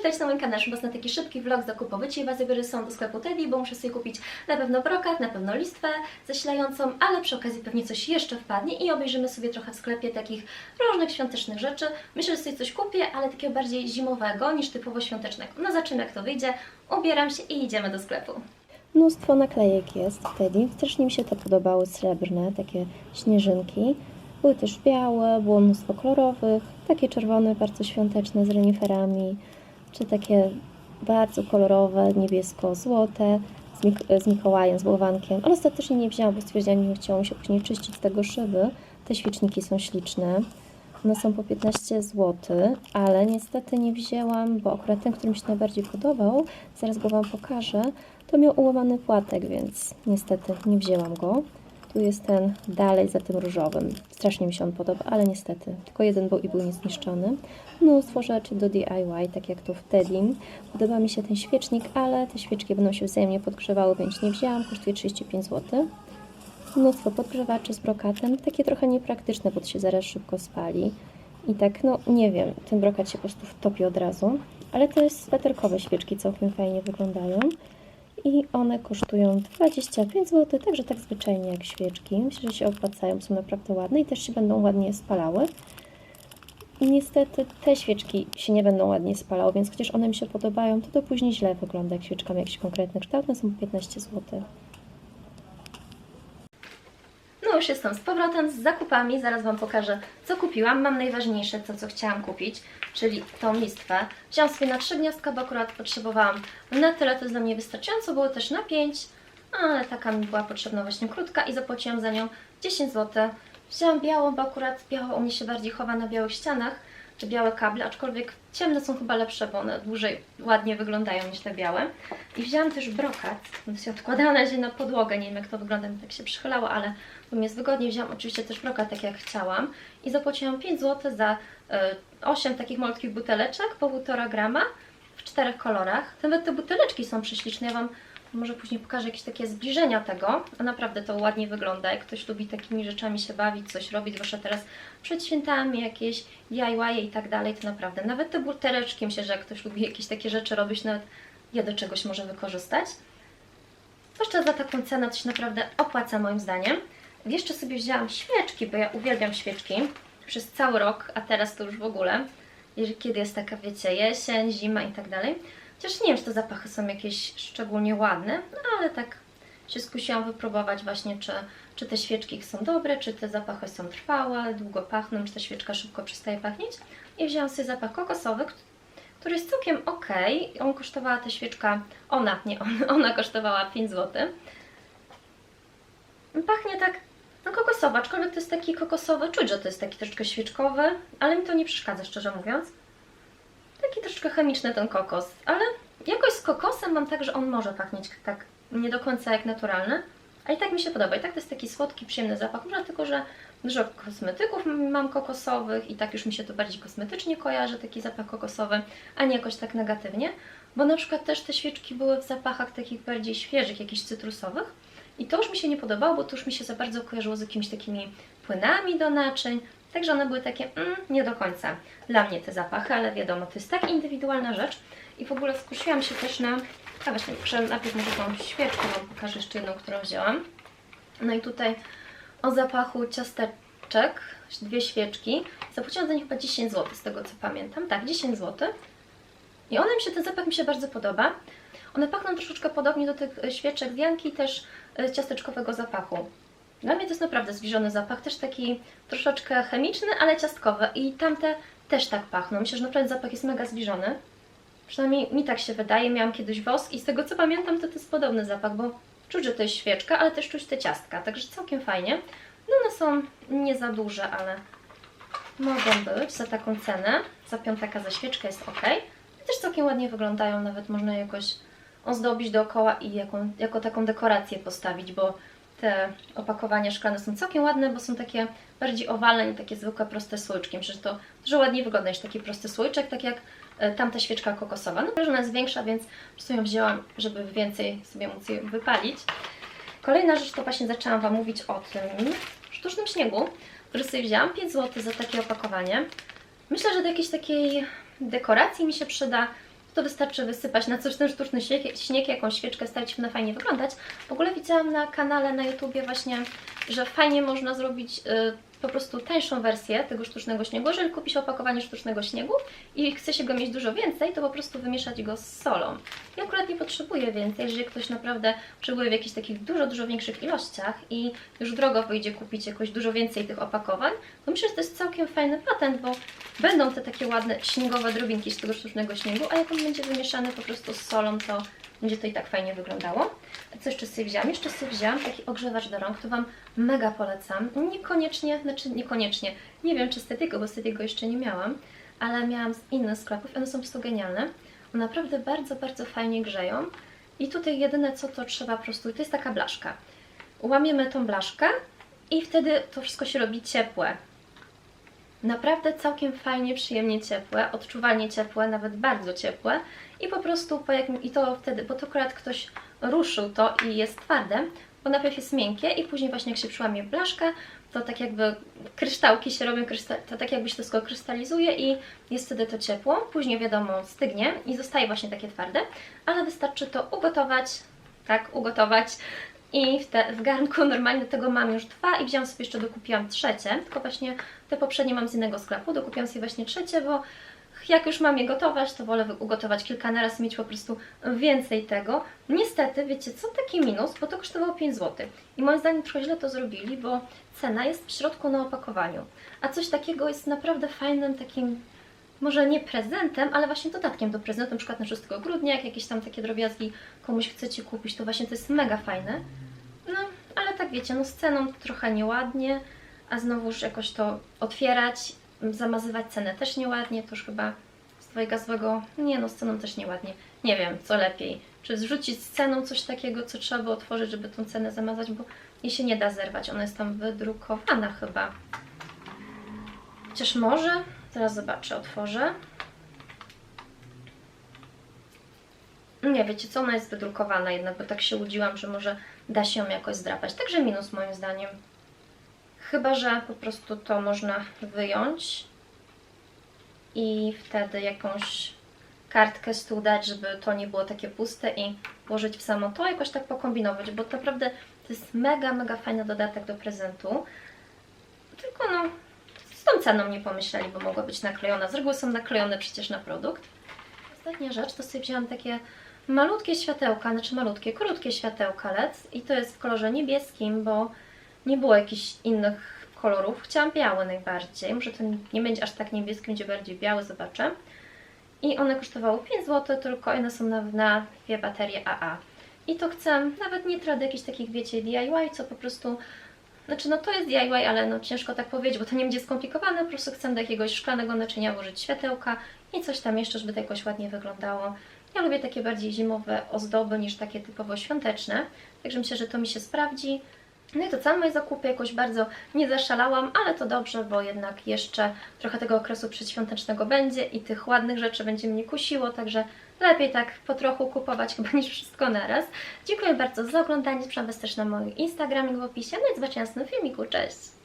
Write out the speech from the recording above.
witajcie na moim kanale. Szybko na taki szybki vlog zakupowy. Dzisiaj Was zabiorę są do sklepu Teddy, bo muszę sobie kupić na pewno brokat, na pewno listwę zasilającą, ale przy okazji pewnie coś jeszcze wpadnie i obejrzymy sobie trochę w sklepie takich różnych świątecznych rzeczy. Myślę, że sobie coś kupię, ale takiego bardziej zimowego niż typowo świątecznego. No zobaczymy jak to wyjdzie. Ubieram się i idziemy do sklepu. Mnóstwo naklejek jest wtedy. Strasznie mi się to podobały, srebrne, takie śnieżynki. Były też białe, było mnóstwo kolorowych, takie czerwone, bardzo świąteczne z reniferami, czy takie bardzo kolorowe, niebiesko-złote z, Mik- z Mikołajem, z bałwankiem. Ale ostatecznie nie wzięłam, bo stwierdziłam, że nie chciało mi się później czyścić tego szyby. Te świeczniki są śliczne. One są po 15 zł, ale niestety nie wzięłam, bo akurat ten, który mi się najbardziej podobał, zaraz go Wam pokażę, to miał ułamany płatek, więc niestety nie wzięłam go. Tu jest ten dalej za tym różowym. Strasznie mi się on podoba, ale niestety tylko jeden był i był niezniszczony. Mnóstwo rzeczy do DIY, tak jak tu w Tedim. Podoba mi się ten świecznik, ale te świeczki będą się wzajemnie podgrzewały, więc nie wzięłam. Kosztuje 35 zł. Mnóstwo podgrzewaczy z brokatem, takie trochę niepraktyczne, bo to się zaraz szybko spali. I tak, no nie wiem, ten brokat się po prostu wtopi od razu. Ale to jest sweterkowe świeczki, całkiem fajnie wyglądają. I one kosztują 25 zł, także tak zwyczajnie jak świeczki. Myślę, że się opłacają, są naprawdę ładne i też się będą ładnie spalały. Niestety te świeczki się nie będą ładnie spalały, więc chociaż one mi się podobają, to to później źle wygląda, jak świeczka ma jakiś konkretny kształt. One są po 15 zł. No już jestem z powrotem z zakupami, zaraz Wam pokażę co kupiłam. Mam najważniejsze to co chciałam kupić, czyli tą listwę. Wziąłam sobie na 3 gniazdka, bo akurat potrzebowałam na tyle, to jest dla mnie wystarczająco, było też na 5, ale taka mi była potrzebna właśnie krótka i zapłaciłam za nią 10 zł. Wzięłam białą, bo akurat biała u mnie się bardziej chowa na białych ścianach, te białe kable, aczkolwiek ciemne są chyba lepsze, bo one dłużej ładnie wyglądają niż te białe. I wzięłam też brokat, on się odkładała na razie na podłogę, nie wiem jak to wygląda, mi tak się przychylało, ale bo mi jest wygodnie, wzięłam oczywiście też brokat tak jak chciałam i zapłaciłam 5 zł za y, 8 takich malutkich buteleczek po 1,5 grama w czterech kolorach. Nawet te buteleczki są prześliczne, ja Wam może później pokażę jakieś takie zbliżenia tego, a naprawdę to ładnie wygląda, jak ktoś lubi takimi rzeczami się bawić, coś robić, zwłaszcza teraz przed świętami jakieś DIY i tak dalej, to naprawdę nawet te buteleczki, myślę, że jak ktoś lubi jakieś takie rzeczy robić, nawet je do czegoś może wykorzystać. Zwłaszcza za taką cenę to się naprawdę opłaca moim zdaniem. Jeszcze sobie wzięłam świeczki, bo ja uwielbiam świeczki przez cały rok, a teraz to już w ogóle. Jeżeli kiedy jest taka, wiecie, jesień, zima i tak dalej. Chociaż nie wiem, czy te zapachy są jakieś szczególnie ładne, no ale tak się skusiłam wypróbować właśnie, czy, czy te świeczki są dobre, czy te zapachy są trwałe, długo pachną, czy ta świeczka szybko przestaje pachnieć. I wzięłam sobie zapach kokosowy, który jest całkiem ok. On kosztowała ta świeczka, ona, nie on, ona kosztowała 5 zł. Pachnie tak, no kokosowo, aczkolwiek to jest taki kokosowy, czuć, że to jest taki troszeczkę świeczkowy, ale mi to nie przeszkadza, szczerze mówiąc. Taki troszeczkę chemiczny ten kokos, ale jakoś z kokosem mam tak, że on może pachnieć tak nie do końca jak naturalny, a i tak mi się podoba. I tak to jest taki słodki, przyjemny zapach, może tylko, że dużo kosmetyków mam kokosowych i tak już mi się to bardziej kosmetycznie kojarzy, taki zapach kokosowy, a nie jakoś tak negatywnie, bo na przykład też te świeczki były w zapachach takich bardziej świeżych, jakichś cytrusowych i to już mi się nie podobało, bo to już mi się za bardzo kojarzyło z jakimiś takimi płynami do naczyń, Także one były takie mm, nie do końca dla mnie te zapachy, ale wiadomo, to jest tak indywidualna rzecz. I w ogóle skusiłam się też na... A właśnie, muszę najpierw może tą świeczkę Wam pokażę jeszcze jedną, którą wzięłam. No i tutaj o zapachu ciasteczek, dwie świeczki. Zapłaciłam za nie chyba 10 zł, z tego co pamiętam. Tak, 10 zł. I one mi się, ten zapach mi się bardzo podoba. One pachną troszeczkę podobnie do tych e, świeczek z Janki, też e, ciasteczkowego zapachu. Dla mnie to jest naprawdę zbliżony zapach, też taki troszeczkę chemiczny, ale ciastkowy. I tamte też tak pachną. Myślę, że naprawdę zapach jest mega zbliżony. Przynajmniej mi tak się wydaje. Miałam kiedyś wosk i z tego co pamiętam, to to jest podobny zapach, bo czuć, że to jest świeczka, ale też czuć te ciastka. Także całkiem fajnie. No one są nie za duże, ale mogą być za taką cenę. Za piątaka za świeczkę jest ok. I też całkiem ładnie wyglądają. Nawet można jakoś ozdobić dookoła i jako taką dekorację postawić, bo te opakowania szklane są całkiem ładne, bo są takie bardziej owalne, nie takie zwykłe, proste słoiczki. Myślę, że to dużo ładniej wygląda niż taki prosty słoiczek, tak jak e, tamta świeczka kokosowa. No, ona jest większa, więc po ją wzięłam, żeby więcej sobie móc je wypalić. Kolejna rzecz to właśnie zaczęłam Wam mówić o tym sztucznym śniegu, który sobie wzięłam. 5 zł za takie opakowanie. Myślę, że do jakiejś takiej dekoracji mi się przyda. To wystarczy wysypać na coś ten sztuczny śnieg, śnieg jakąś świeczkę, się na fajnie wyglądać. W ogóle widziałam na kanale na YouTubie właśnie, że fajnie można zrobić y, po prostu tańszą wersję tego sztucznego śniegu. Jeżeli kupi się opakowanie sztucznego śniegu i chce się go mieć dużo więcej, to po prostu wymieszać go z solą. Ja akurat nie potrzebuję więcej, jeżeli ktoś naprawdę potrzebuje w jakichś takich dużo, dużo większych ilościach i już drogo wyjdzie kupić jakoś dużo więcej tych opakowań, to myślę, że to jest całkiem fajny patent, bo będą te takie ładne śniegowe drobinki z tego sztucznego śniegu, a jak on będzie wymieszany po prostu z solą, to będzie to i tak fajnie wyglądało. Co jeszcze sobie wzięłam? Jeszcze sobie wzięłam taki ogrzewacz do rąk, to Wam mega polecam. Niekoniecznie, znaczy niekoniecznie, nie wiem czy z Tetiego, bo z Tetiego jeszcze nie miałam, ale miałam z innych sklepów i one są po prostu genialne. One naprawdę bardzo, bardzo fajnie grzeją. I tutaj jedyne co to trzeba po prostu, to jest taka blaszka. Łamiemy tą blaszkę i wtedy to wszystko się robi ciepłe. Naprawdę całkiem fajnie, przyjemnie ciepłe, odczuwalnie ciepłe, nawet bardzo ciepłe. I po prostu po jakim, i to wtedy, bo to akurat ktoś ruszył to i jest twarde, bo najpierw jest miękkie i później właśnie jak się przyłamie blaszkę, to tak jakby kryształki się robią, to tak jakby się to wszystko krystalizuje i jest wtedy to ciepło, później wiadomo stygnie i zostaje właśnie takie twarde, ale wystarczy to ugotować, tak, ugotować i w, te, w garnku normalnie tego mam już dwa i wziąłam sobie jeszcze, dokupiłam trzecie, tylko właśnie te poprzednie mam z innego sklepu, dokupiłam sobie właśnie trzecie, bo jak już mam je gotować, to wolę ugotować kilka na raz mieć po prostu więcej tego. Niestety, wiecie co, taki minus, bo to kosztowało 5 zł. I moim zdaniem trochę źle to zrobili, bo cena jest w środku na opakowaniu. A coś takiego jest naprawdę fajnym takim, może nie prezentem, ale właśnie dodatkiem do prezentu, na przykład na 6 grudnia, jak jakieś tam takie drobiazgi komuś chcecie kupić, to właśnie to jest mega fajne. No, ale tak wiecie, no z ceną trochę nieładnie, a znowuż jakoś to otwierać, zamazywać cenę też nieładnie, to już chyba z Twojego złego, nie no, z ceną też nieładnie. Nie wiem, co lepiej. Czy zrzucić z ceną coś takiego, co trzeba by otworzyć, żeby tą cenę zamazać, bo jej się nie da zerwać, ona jest tam wydrukowana chyba. Chociaż może, teraz zobaczę, otworzę. Nie, wiecie co, ona jest wydrukowana jednak, bo tak się łudziłam, że może da się ją jakoś zdrapać. Także minus moim zdaniem. Chyba, że po prostu to można wyjąć i wtedy jakąś kartkę z tyłu dać, żeby to nie było takie puste i włożyć w samo to, jakoś tak pokombinować, bo naprawdę to jest mega, mega fajny dodatek do prezentu. Tylko no, z tą ceną nie pomyśleli, bo mogła być naklejona. Z reguły są naklejone przecież na produkt. Ostatnia rzecz, to sobie wzięłam takie malutkie światełka, znaczy malutkie, krótkie światełka LED i to jest w kolorze niebieskim, bo nie było jakichś innych kolorów. Chciałam biały najbardziej, może to nie będzie aż tak niebieski, będzie bardziej biały, zobaczę. I one kosztowały 5 zł, tylko one są na, na dwie baterie AA. I to chcę, nawet nie trady jakichś takich, wiecie, DIY, co po prostu, znaczy no to jest DIY, ale no ciężko tak powiedzieć, bo to nie będzie skomplikowane, po prostu chcę do jakiegoś szklanego naczynia włożyć światełka i coś tam jeszcze, żeby to jakoś ładnie wyglądało. Ja lubię takie bardziej zimowe ozdoby niż takie typowo świąteczne, także myślę, że to mi się sprawdzi. No i to całe moje zakupy jakoś bardzo nie zaszalałam, ale to dobrze, bo jednak jeszcze trochę tego okresu przedświątecznego będzie i tych ładnych rzeczy będzie mnie kusiło, także lepiej tak po trochu kupować chyba niż wszystko naraz. Dziękuję bardzo za oglądanie, zapraszam Was też na moim Instagramie w opisie, no i zobaczenia w filmiku, cześć!